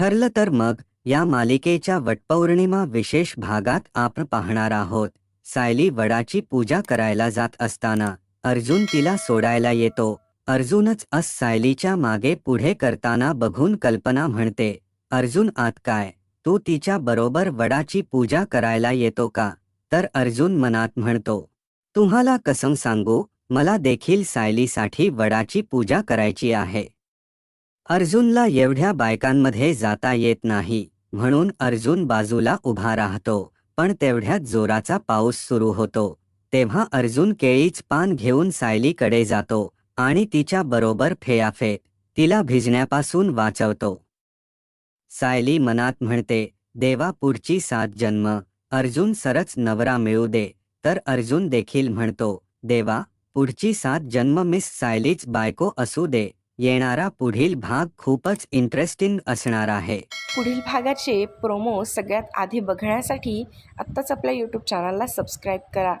ठरलं तर मग या मालिकेच्या वटपौर्णिमा विशेष भागात आपण पाहणार आहोत. सायली वडाची पूजा करायला जात असताना अर्जुन तिला सोडायला येतो. अर्जुनच अस सायलीच्या मागे पुढे करताना बघून कल्पना म्हणते अर्जुन आत काय? तू तिच्या बरोबर वडाची पूजा करायला येतो का? तर अर्जुन मनात म्हणतो तुम्हाला कसं सांगू मला देखील सायलीसाठी वडाची पूजा करायची आहे. अर्जुनला एवढ्या बायकांमध्ये जाता येत नाही म्हणून अर्जुन बाजूला उभा राहतो पण तेवढ्यात जोराचा पाऊस सुरू होतो. तेव्हा अर्जुन केळीच पान घेऊन सायलीकडे जातो आणि तिच्या बरोबर फेयाफेत तिला भिजण्यापासून वाचवतो. सायली मनात म्हणते देवा पुढची सात जन्म अर्जुन सरच नवरा मिळू दे. तर अर्जुन देखील म्हणतो देवा पुढची सात जन्म मिस सायलीच बायको असू दे येणारा पुढील भाग खूपच इंटरेस्टिंग असणार आहे. पुढील भागाचे प्रोमो सगळ्यात आधी बघण्यासाठी आत्ताच आपल्या यूट्यूब चॅनलला सबस्क्राईब करा.